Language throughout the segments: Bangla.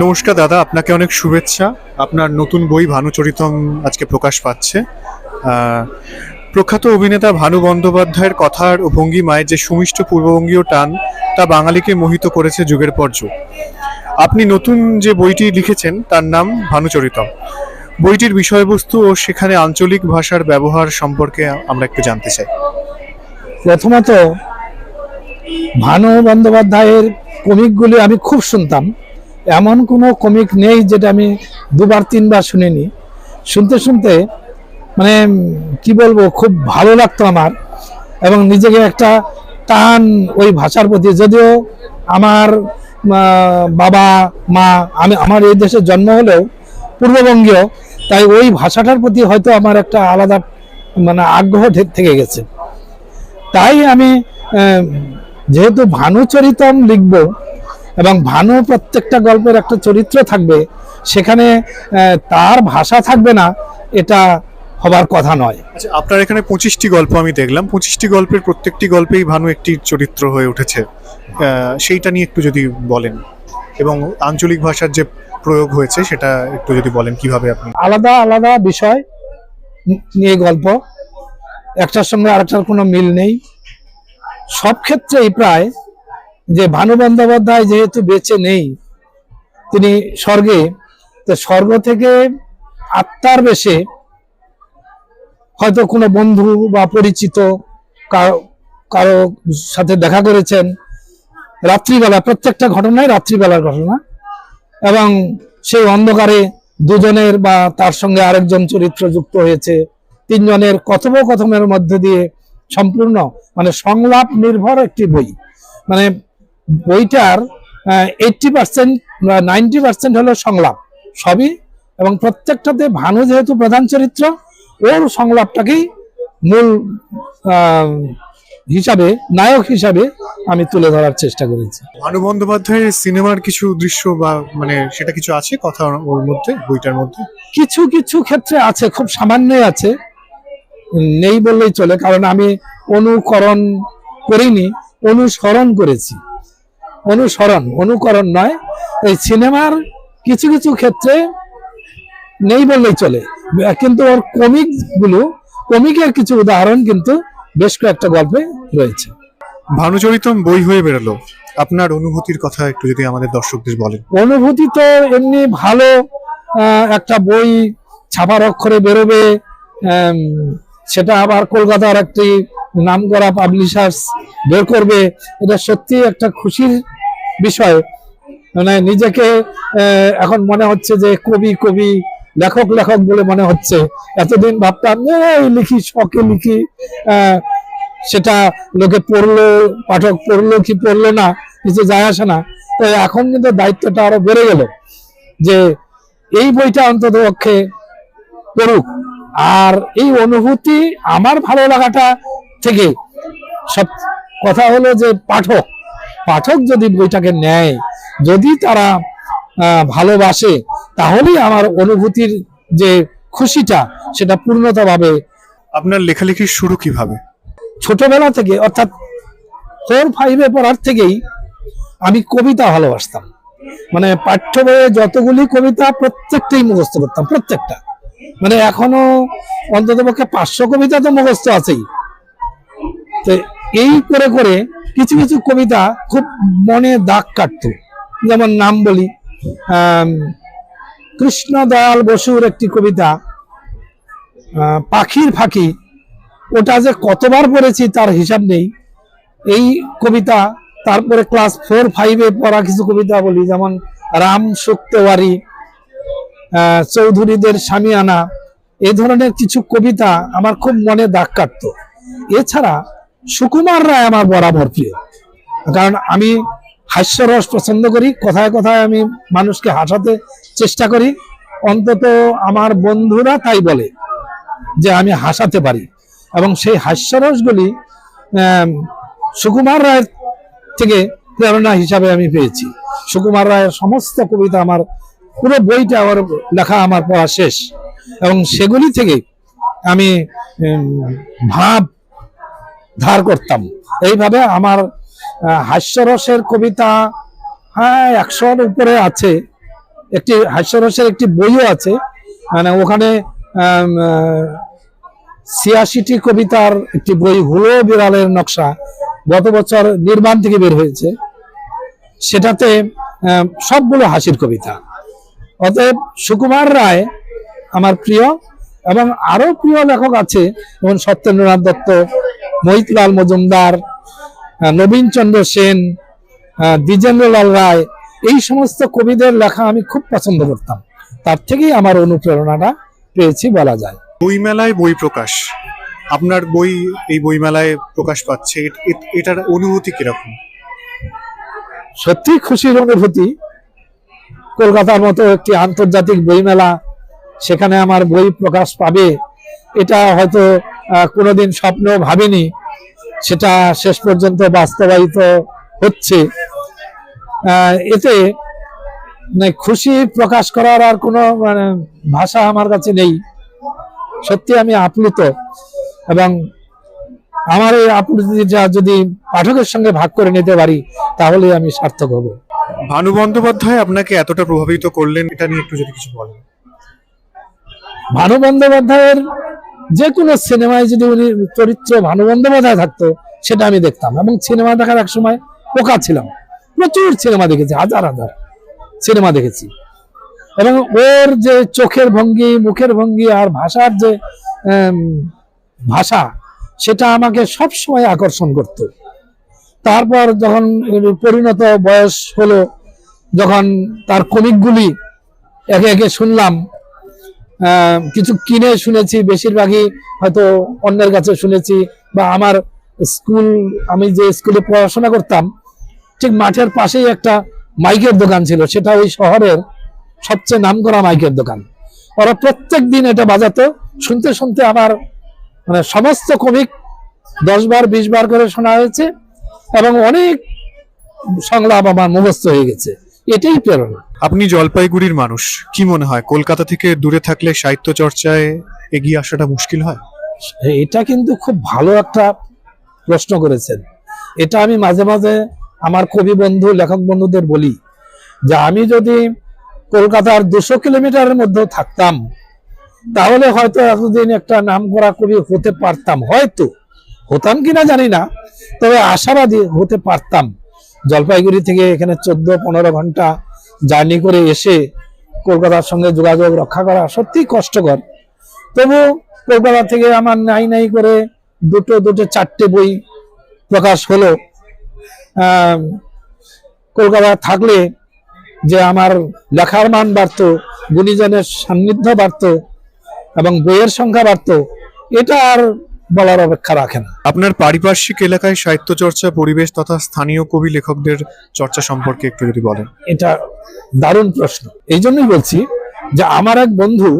নমস্কার দাদা, আপনাকে অনেক শুভেচ্ছা। আপনার নতুন বই ভানুচরিতম আজকে প্রকাশ পাচ্ছে। প্রখ্যাত অভিনেতা ভানু বন্দ্যোপাধ্যায়ের কথার ও ভঙ্গিমায় যে সুমিষ্ট পূর্ববঙ্গীয় টান, তা বাঙালিকে মোহিত করেছে যুগের পর যুগ। আপনি নতুন যে বইটি লিখেছেন, তার নাম ভানুচরিতম বইটির বিষয়বস্তু ও সেখানে আঞ্চলিক ভাষার ব্যবহার সম্পর্কে আমরা একটু জানতে চাই। প্রথমত, ভানু বন্দ্যোপাধ্যায়ের কমিকগুলি আমি খুব শুনতাম। এমন কোনো কমিক নেই যেটা আমি দুবার, তিনবার শুনিনি। শুনতে শুনতে মানে কি বলব, খুব ভালো লাগতো আমার এবং নিজেকে একটা টান ওই ভাষার প্রতি। যদিও আমার বাবা, মা, আমি, আমার এই দেশে জন্ম হলেও পূর্ববঙ্গীয়, তাই ওই ভাষাটার প্রতি হয়তো আমার একটা আলাদা মানে আগ্রহ থেকে গেছে। তাই আমি যেহেতু ভানু চরিতম লিখব এবং ভানু প্রত্যেকটা গল্পের একটা চরিত্র থাকবে সেখানে তার ভাষা থাকবে না এটা হবার কথা নয়। আচ্ছা আপনার এখানে পঁচিশটি গল্প আমি দেখলাম। পঁচিশটি গল্পের প্রত্যেকটি গল্পেই ভানু একটি চরিত্র হয়ে উঠেছে। সেইটা নিয়ে একটু যদি বলেন এবং আঞ্চলিক ভাষার যে প্রয়োগ হয়েছে সেটা একটু যদি বলেন কীভাবে আপনি? আলাদা আলাদা বিষয় নিয়ে গল্প। একটার সঙ্গে আরেকটার কোনো মিল নেই। সব ক্ষেত্রেই প্রায় যে ভানু বন্দ্যোপাধ্যায় যেহেতু বেঁচে নেই, তিনি স্বর্গে, তো স্বর্গ থেকে আত্মার বেশে হয়তো কোনো বন্ধু বা পরিচিত কারও সাথে দেখা করেছেন। রাত্রিবেলা, প্রত্যেকটা ঘটনাই রাত্রিবেলার ঘটনা। এবং সেই অন্ধকারে দুজনের বা তার সঙ্গে আরেকজন চরিত্র যুক্ত হয়েছে। তিনজনের কথোপকথনের মধ্যে দিয়ে সম্পূর্ণ মানে সংলাপ নির্ভর একটি বই। মানে বইটার এইটটি পার্সেন্ট নাইনটি পার্সেন্ট হলো সংলাপ সবই। এবং প্রত্যেকটাতে ভানু যেহেতু প্রধান চরিত্র ওর সংলাপটাকেই মূল হিসাবে নায়ক হিসাবে আমি তুলে ধরার চেষ্টা করেছি। ভানু বন্দ্যোপাধ্যায়ের সিনেমার কিছু দৃশ্য বা মানে সেটা কিছু আছে কথা ওর মধ্যে বইটার মধ্যে? কিছু কিছু ক্ষেত্রে আছে খুব সামান্যই আছে। নেই বললেই চলে কারণ আমি অনুকরণ করিনি অনুসরণ করেছি। অনুসরণ অনুকরণ নয়। এই সিনেমার কিছু কিছু ক্ষেত্রে নেই বললেই চলে। কিন্তু ওর কমিকগুলো কমিকের কিছু উদাহরণ কিন্তু বেশ কয়েকটা গল্পে রয়েছে। ভানুচরিতম বই হয়ে বেরোলো। আপনার অনুভূতির কথা একটু যদি আমাদের দর্শকদের বলেন। অনুভূতি তো এমনি ভালো একটা বই ছাপার অক্ষরে বেরোবে সেটা আবার কলকাতার একটি নামকরা পাবলিশার্স বের করবে, এটা সত্যি একটা খুশির বিষয়। মানে নিজেকে এখন মনে হচ্ছে যে কবি কবি, লেখক লেখক বলে মনে হচ্ছে। এতদিন ভাবতাম যে লিখি, শখে লিখি। সেটা লোকে পড়ল, পাঠক পড়ল কি পড়ল না, কিছু যায় আসে না। তো এখন কিন্তু দায়িত্বটা আরও বেড়ে গেল যে, এই বইটা অন্তত পক্ষে পড়ুক। আর এই অনুভূতি আমার ভালো লাগাটা থেকে সব কথা হলো যে পাঠক পাঠক যদি বইটাকে নেয় যদি তারা ভালোবাসে তাহলেই আমার অনুভূতির যে খুশিটা সেটা পূর্ণতা পাবে আপনার লেখালেখির শুরু কীভাবে? ছোটবেলা থেকে অর্থাৎ ফোর ফাইভে পড়ার থেকেই আমি কবিতা ভালোবাসতাম। মানে পাঠ্য বইয়ে যতগুলি কবিতা প্রত্যেকটাই মুখস্থ করতাম প্রত্যেকটা। মানে এখনও অন্তত পক্ষে পাঁচশো কবিতা তো মুখস্থ আছেই। তো এই করে করে কিছু কিছু কবিতা খুব মনে দাগ কাটতো। যেমন নাম বলি কৃষ্ণদয়াল বসুর একটি কবিতা পাখির ফাঁকি, ওটা যে কতবার পড়েছি তার হিসাব নেই। এই কবিতা তারপরে ক্লাস ফোর ফাইভে পড়া কিছু কবিতা বলি, যেমন রাম শুক্তেওয়ারি চৌধুরীদের স্বামীয়ানা এই ধরনের কিছু কবিতা আমার খুব মনে দাগ কাটতো। এছাড়া সুকুমার রায় আমার বরাবর প্রিয়। কারণ আমি হাস্যরস পছন্দ করি, কথায় কথায় আমি মানুষকে হাসাতে চেষ্টা করি। অন্তত আমার বন্ধুরা তাই বলে যে আমি হাসাতে পারি। এবং সেই হাস্যরসগুলি সুকুমার রায়ের থেকে প্রেরণা হিসাবে আমি পেয়েছি। সুকুমার রায়ের সমস্ত কবিতা আমার, পুরো বইটা আমার লেখা আমার পড়া শেষ। এবং সেগুলি থেকে আমি ভাব ধার করতাম। এইভাবে আমার হাস্যরসের কবিতা হ্যাঁ একশোর উপরে আছে। একটি হাস্যরসের একটি বইও আছে। মানে ওখানে ছিয়াশিটি কবিতার একটি বই হুলো বিড়ালের নকশা গত বছর নির্মাণ থেকে বের হয়েছে। সেটাতে সবগুলো হাসির কবিতা। অতএব সুকুমার রায় আমার প্রিয় এবং আরও প্রিয় লেখক আছে যেমন সত্যেন্দ্রনাথ দত্ত মহিতলাল মজুমদার আহ, নবীনচন্দ্র সেন দ্বিজেন্দ্রলাল রায় এই সমস্ত কবিদের লেখা আমি খুব পছন্দ করতাম। তার থেকেই আমার অনুপ্রেরণাটা পেয়েছি বলা যায়। বইমেলায় বই প্রকাশ। আপনার বই এই বইমেলায় প্রকাশ পাচ্ছে এটার অনুভূতি কীরকম? সত্যি খুশির অনুভূতি। কলকাতার মতো একটি আন্তর্জাতিক বইমেলা সেখানে আমার বই প্রকাশ পাবে এটা হয়তো কোনোদিন স্বপ্নেও ভাবিনি। সেটা শেষ পর্যন্ত বাস্তবায়িত হচ্ছে। এতে মানে খুশি প্রকাশ করার আর কোনো মানে ভাষা আমার কাছে নেই। সত্যি আমি আপ্লুত। এবং আমার এই আপ্লুতিটা যদি পাঠকের সঙ্গে ভাগ করে নিতে পারি তাহলে আমি সার্থক হব। ভানু বন্দ্যোপাধ্যায় আপনাকে এতটা প্রভাবিত করলেন এটা নিয়ে একটু যদি কিছু বলেন। ভানু বন্দ্যোপাধ্যায়ের যে কোনো সিনেমায় যদি উনি চরিত্র ভানু বন্দ্যোপাধ্যায় থাকতো, সেটা আমি দেখতাম। এবং সিনেমা দেখার এক সময় পোকা ছিলাম। প্রচুর সিনেমা দেখেছি, হাজার হাজার সিনেমা দেখেছি। এবং ওর যে চোখের ভঙ্গি, মুখের ভঙ্গি আর ভাষার যে ভাষা, সেটা আমাকে সব সময় আকর্ষণ করত। তারপর যখন পরিণত বয়স হলো, যখন তার কমিকগুলি একে একে শুনলাম কিছু কিনে শুনেছি, বেশিরভাগই হয়তো অন্যের কাছে শুনেছি বা আমার স্কুল, আমি যে স্কুলে পড়াশোনা করতাম, ঠিক মাঠের পাশেই একটা মাইকের দোকান ছিল। সেটা ওই শহরের সবচেয়ে নাম করা মাইকের দোকান। ওরা প্রত্যেক দিন এটা বাজাতো। শুনতে শুনতে আমার মানে সমস্ত কমিক দশ বার, বিশ বার করে শোনা হয়েছে এবং অনেক সংলাপ আমার মুখস্থ হয়ে গেছে। এটাই প্রেরণা। আপনি জলপাইগুড়ির মানুষ। কি মনে হয়, কলকাতা থেকে দূরে থাকলে সাহিত্য চর্চায় এগিয়ে আসাটা মুশকিল হয়? এটা কিন্তু খুব ভালো একটা প্রশ্ন করেছেন। এটা আমি মাঝে মাঝে আমার কবি বন্ধু, লেখক বন্ধুদের বলি যে, আমি যদি কলকাতার দুশো কিলোমিটারের মধ্যে থাকতাম, তাহলে হয়তো এতদিন একটা নাম করা কবি হতে পারতাম। হয়তো। হতাম কিনা জানি না, তবে আশাবাদী হতে পারতাম। জলপাইগুড়ি থেকে এখানে চোদ্দ, পনেরো ঘণ্টা জার্নি করে এসে কলকাতার সঙ্গে যোগাযোগ রক্ষা করা সত্যি কষ্টকর। তবু কলকাতা থেকে আমার নাই নাই করে দুটো দুটো, চারটে বই প্রকাশ হলো। কলকাতা থাকলে যে আমার লেখার মান বাড়তো, গুণীজনের সান্নিধ্য বাড়তো এবং বইয়ের সংখ্যা বাড়তো, এটা আর বলার অপেক্ষা রাখে না। আপনার পারিপার্শ্বিক এলাকায় সাহিত্য চর্চা পরিবেশ তথা স্থানীয় কবি লেখকদের চর্চা সম্পর্কে একটু যদি বলেন। এটা দারুণ প্রশ্ন। এই জন্যই বলছি যে আমার এক বন্ধু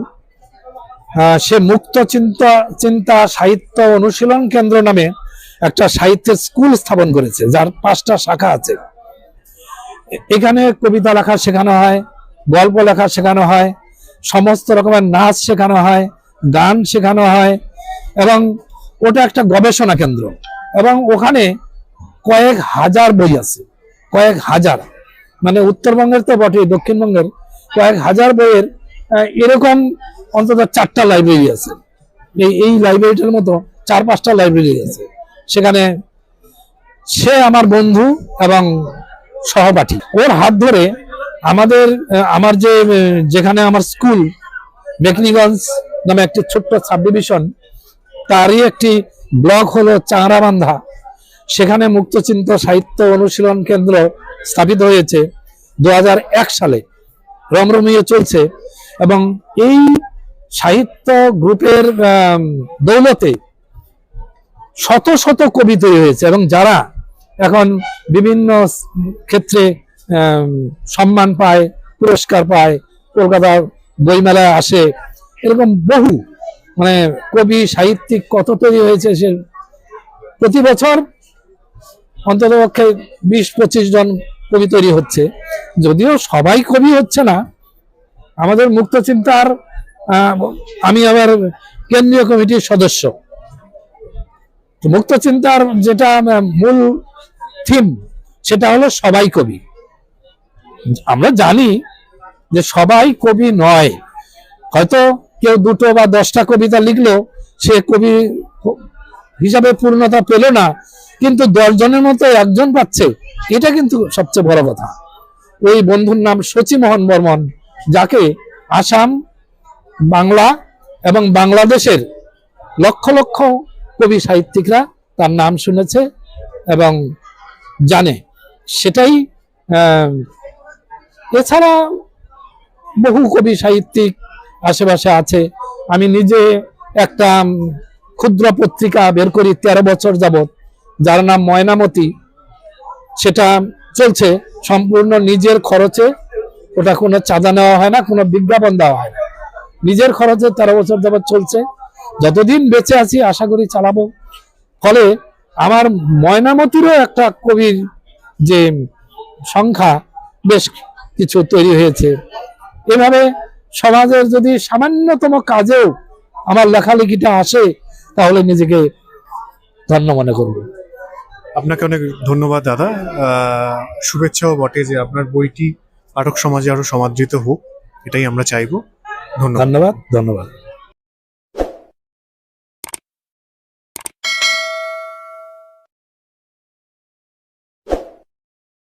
সে মুক্ত চিন্তা চিন্তা সাহিত্য অনুশীলন কেন্দ্র নামে একটা সাহিত্যের স্কুল স্থাপন করেছে যার পাঁচটা শাখা আছে। এখানে কবিতা লেখা শেখানো হয় গল্প লেখা শেখানো হয় সমস্ত রকমের নাচ শেখানো হয় গান শেখানো হয় এবং ওটা একটা গবেষণা কেন্দ্র। এবং ওখানে কয়েক হাজার বই আছে। কয়েক হাজার। মানে উত্তরবঙ্গের তো বটে, দক্ষিণবঙ্গের। কয়েক হাজার বইয়ের এরকম অন্তত চারটা লাইব্রেরি আছে। এই লাইব্রেরিটার মতো চার পাঁচটা লাইব্রেরি আছে। সেখানে সে আমার বন্ধু এবং সহপাঠী। ওর হাত ধরে আমাদের আমার যে যেখানে আমার স্কুল মেকনিগঞ্জ নামে একটি ছোট্ট সাব ডিভিশন তারই একটি ব্লক হলো চাংরাবান্ধা সেখানে মুক্তচিন্ত সাহিত্য অনুশীলন কেন্দ্র স্থাপিত হয়েছে দু হাজার এক সালে। রমরমিয়ে চলছে এবং এই সাহিত্য গ্রুপের দৌলতে শত শত কবি তৈরি হয়েছে এবং যারা এখন বিভিন্ন ক্ষেত্রে সম্মান পায়, পুরস্কার পায়, কলকাতার বইমেলায় আসে, এরকম বহু মানে কবি, সাহিত্যিক, কত তৈরি হয়েছে সে প্রতি বছর অন্তত পক্ষে বিশ, পঁচিশ জন কবি তৈরি হচ্ছে। যদিও সবাই কবি হচ্ছে না, আমাদের মুক্ত চিন্তার আমি আবার কেন্দ্রীয় কমিটির সদস্য। মুক্ত চিন্তার যেটা মূল থিম, সেটা হলো সবাই কবি। আমরা জানি যে সবাই কবি নয়, হয়তো কেউ দুটো বা দশটা কবিতা লিখলো সে কবি হিসাবে পূর্ণতা পেল না। কিন্তু দশজনের মতো একজন পাচ্ছে, এটা কিন্তু সবচেয়ে বড় কথা। ওই বন্ধুর নাম শচীমোহন বর্মন, যাকে আসাম, বাংলা এবং বাংলাদেশের লক্ষ লক্ষ কবি সাহিত্যিকরা তার নাম শুনেছে এবং জানে। সেটাই এছাড়া বহু কবি সাহিত্যিক আশেপাশে আছে। আমি নিজে একটা ক্ষুদ্র পত্রিকা বের করি তেরো বছর যাবৎ, যার নাম ময়নামতি। সেটা চলছে, সম্পূর্ণ নিজের খরচে। ওটা কোনো চাঁদা নেওয়া হয় না, কোনো বিজ্ঞাপন দেওয়া হয় না। নিজের খরচে তেরো বছর যাবৎ চলছে। যতদিন বেঁচে আছি, আশা করি চালাবো। ফলে আমার ময়নামতিরও একটা কবির যে সংখ্যা, বেশ কিছু তৈরি হয়েছে। এভাবে সমাজের যদি সামান্যতম কাজেও আমার লেখালেখিটা আসে তাহলে নিজেকে ধন্য মনে করব। আপনাকে অনেক ধন্যবাদ দাদা। শুভেচ্ছাও বটে যে আপনার বইটি পাঠক সমাজে আরও সমাদৃত হোক এটাই আমরা চাইব। ধন্যবাদ। ধন্যবাদ ধন্যবাদ।